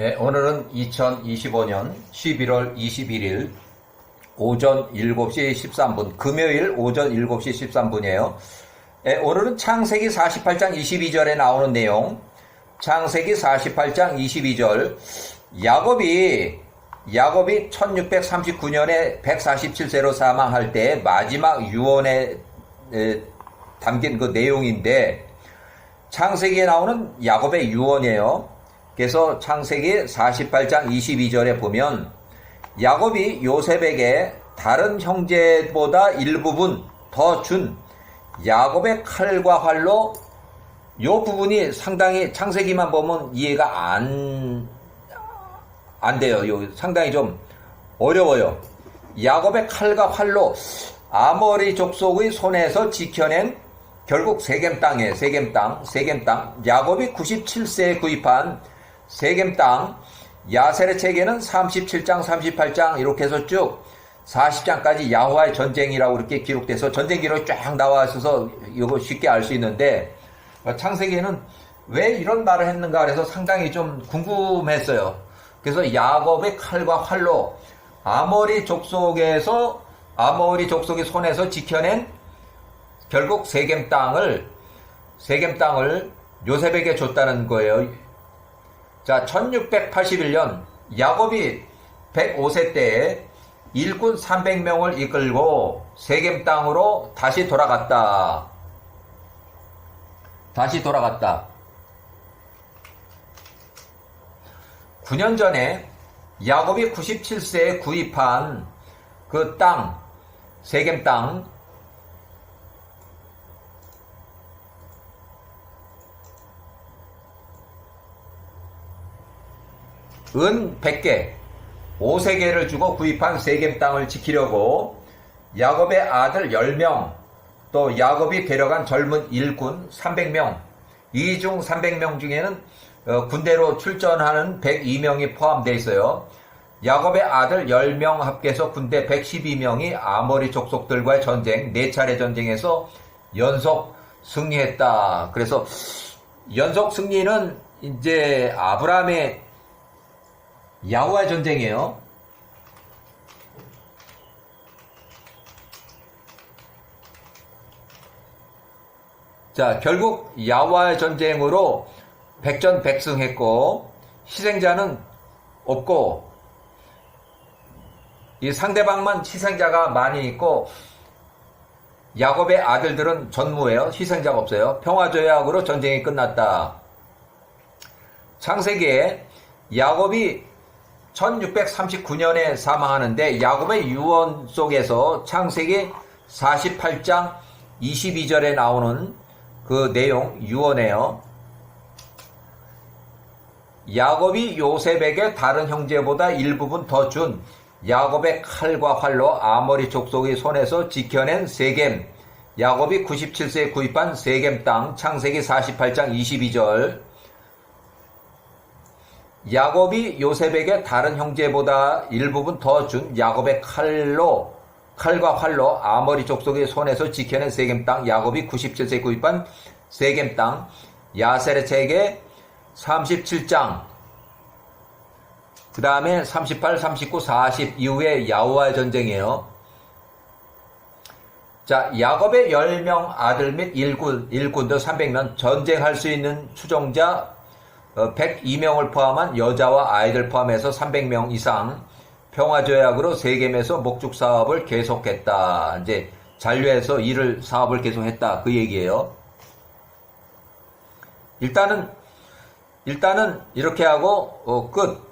네, 오늘은 2025년 11월 21일 오전 7시 13분, 금요일 오전 7시 13분이에요. 네, 오늘은 창세기 48장 22절에 나오는 내용, 창세기 48장 22절, 야곱이, 야곱이 1639년에 147세로 사망할 때 마지막 유언에 에, 담긴 그 내용인데, 창세기에 나오는 야곱의 유언이에요. 그래서 창세기 48장 22절에 보면 야곱이 요셉에게 다른 형제보다 일부분 더 준 야곱의 칼과 활로 요 부분이 상당히 창세기만 보면 이해가 안, 안 돼요. 요 상당히 좀 어려워요. 야곱의 칼과 활로 아모리 족속의 손에서 지켜낸 결국 세겜 땅에 세겜 땅, 세겜 땅. 야곱이 97세에 구입한 세겜 땅. 야셀의 책에는 37장, 38장 이렇게 해서 쭉 40장까지 야호와의 전쟁이라고 이렇게 기록돼서 전쟁 기록이 쫙 나와 있어서 이거 쉽게 알 수 있는데 창세기에는 왜 이런 말을 했는가 그래서 상당히 좀 궁금했어요. 그래서 야곱의 칼과 활로 아모리 족속에서 아모리 족속의 손에서 지켜낸 결국 세겜 땅을 세겜 땅을 요셉에게 줬다는 거예요. 자, 1681년 야곱이 105세 때에 일꾼 300명을 이끌고 세겜 땅으로 다시 돌아갔다. 다시 돌아갔다. 9년 전에 야곱이 97세에 구입한 그 땅, 세겜 땅, 은 100개, 5세계를 주고 구입한 세겜 땅을 지키려고 야곱의 아들 10명, 또 야곱이 데려간 젊은 일꾼 300명, 이중 300명 중에는 어, 군대로 출전하는 102명이 포함되어 있어요. 야곱의 아들 10명 합계해서 군대 112명이 아모리 족속들과의 전쟁, 4차례 전쟁에서 연속 승리했다. 그래서 연속 승리는 이제 아브라함의 야후와 전쟁이에요. 자, 결국 야후와의 전쟁으로 백전백승했고 희생자는 없고 이 상대방만 희생자가 많이 있고 야곱의 아들들은 전무예요. 희생자가 없어요. 평화조약으로 전쟁이 끝났다. 창세기에 야곱이 1639년에 사망하는데 야곱의 유언 속에서 창세기 48장 22절에 나오는 그 내용 유언이에요. 야곱이 요셉에게 다른 형제보다 일부분 더 준 야곱의 칼과 활로 아모리 족속의 손에서 지켜낸 세겜 야곱이 97세에 구입한 세겜 땅 창세기 48장 22절 야곱이 요셉에게 다른 형제보다 일부분 더 준 야곱의 칼로 칼과 활로 아모리 족속의 손에서 지켜낸 세겜 땅 야곱이 97세에 구입한 세겜 땅 야셀의 책에 37장 그 다음에 38, 39, 40 이후에 야후와의 전쟁이에요. 자, 야곱의 10명 아들 및 일군, 일군도 300명 전쟁할 수 있는 추종자 102명을 어, 포함한 여자와 아이들 포함해서 300명 이상 평화조약으로 세겜에서 목축 사업을 계속했다. 이제 잔류해서 일을 사업을 계속했다. 그 얘기예요. 일단은 일단은 이렇게 하고 어, 끝.